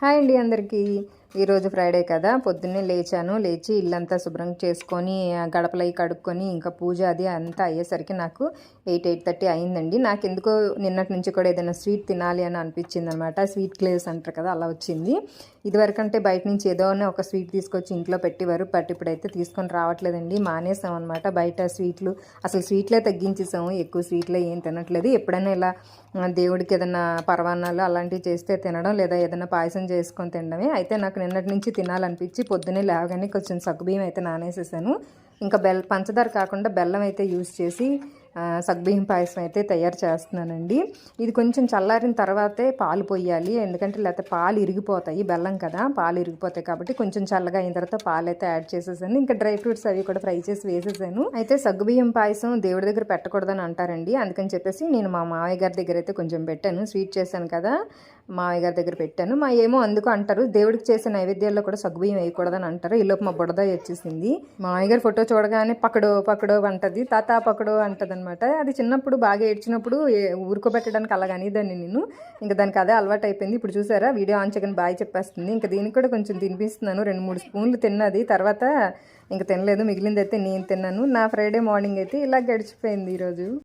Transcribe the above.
Hi అండి అందరికీ. ఈరోజు ఫ్రైడే కదా పొద్దున్నే లేచాను లేచి ఇల్లంతా శుభ్రం చేసుకొని గడపలై కడుక్కొని ఇంకా పూజ అది అంతా అయ్యేసరికి నాకు ఎయిట్ ఎయిట్ థర్టీ అయిందండి. నాకు ఎందుకో నిన్నటి నుంచి కూడా ఏదైనా స్వీట్ తినాలి అని అనిపించింది అనమాట స్వీట్ క్లేవ్స్ అంటారు కదా అలా వచ్చింది. ఇదివరకంటే బయట నుంచి ఏదో ఒక స్వీట్ తీసుకొచ్చి ఇంట్లో పెట్టేవారు బట్ ఇప్పుడైతే తీసుకొని రావట్లేదండి మానేసాం అనమాట. బయట స్వీట్లు అసలు స్వీట్లే తగ్గించేసాము ఎక్కువ స్వీట్లే ఏం తినట్లేదు. ఎప్పుడైనా ఇలా దేవుడికి ఏదైనా పరవాన్నాలు అలాంటివి చేస్తే తినడం లేదా ఏదైనా పాయసం చేసుకొని తినడమే. అయితే నాకు నిన్నటి నుంచి తినాలనిపించి పొద్దున్నే లేవగానే కొంచెం సగ్గుబియ్యం అయితే నానేసేసాను. ఇంకా బెల్ పంచదార కాకుండా బెల్లం అయితే యూస్ చేసి సగ్బియ్యం సగ్గుబియ్యం పాయసం అయితే తయారు చేస్తున్నానండి. ఇది కొంచెం చల్లారిన తర్వాతే పాలు పోయాలి ఎందుకంటే లేకపోతే పాలు ఇరిగిపోతాయి బెల్లం కదా పాలు ఇరిగిపోతాయి కాబట్టి కొంచెం చల్లగా అయిన తర్వాత పాలు అయితే యాడ్ చేసేసాను. ఇంకా డ్రై ఫ్రూట్స్ అవి కూడా ఫ్రై చేసి వేసేసాను. అయితే సగ్గుబియ్యం పాయసం దేవుడి దగ్గర పెట్టకూడదని అంటారండి. అందుకని చెప్పేసి నేను మా మావయ్య గారి దగ్గర అయితే కొంచెం పెట్టాను. స్వీట్ చేశాను కదా మావయ్య గారి దగ్గర పెట్టాను. మా ఏమో అందుకు అంటారు దేవుడికి చేసే నైవేద్యాల్లో కూడా సగ్గుబియ్యం వేయకూడదని అంటారు. ఈలోపు మా బుడద వచ్చేసింది. మావయ్య గారి ఫోటో చూడగానే పక్కడో పక్కడో అంటది తాత పక్కడో అంటది అనమాట అది చిన్నప్పుడు బాగా ఏడ్చినప్పుడు ఏ- ఊరుకోబెట్టడానికి అలాగని దాన్ని నేను. ఇంకా దానికి అదే అలవాటు అయిపోయింది ఇప్పుడు చూసారా వీడియో ఆన్ చేయగానే బాగా చెప్పేస్తుంది. ఇంకా దీనికి కూడా కొంచెం తినిపిస్తున్నాను. రెండు మూడు స్పూన్లు తిన్నది. తర్వాత ఇంకా తినలేదు. మిగిలింది అయితే నేను తిన్నాను. నా ఫ్రైడే మార్నింగ్ అయితే ఇలా గడిచిపోయింది ఈరోజు.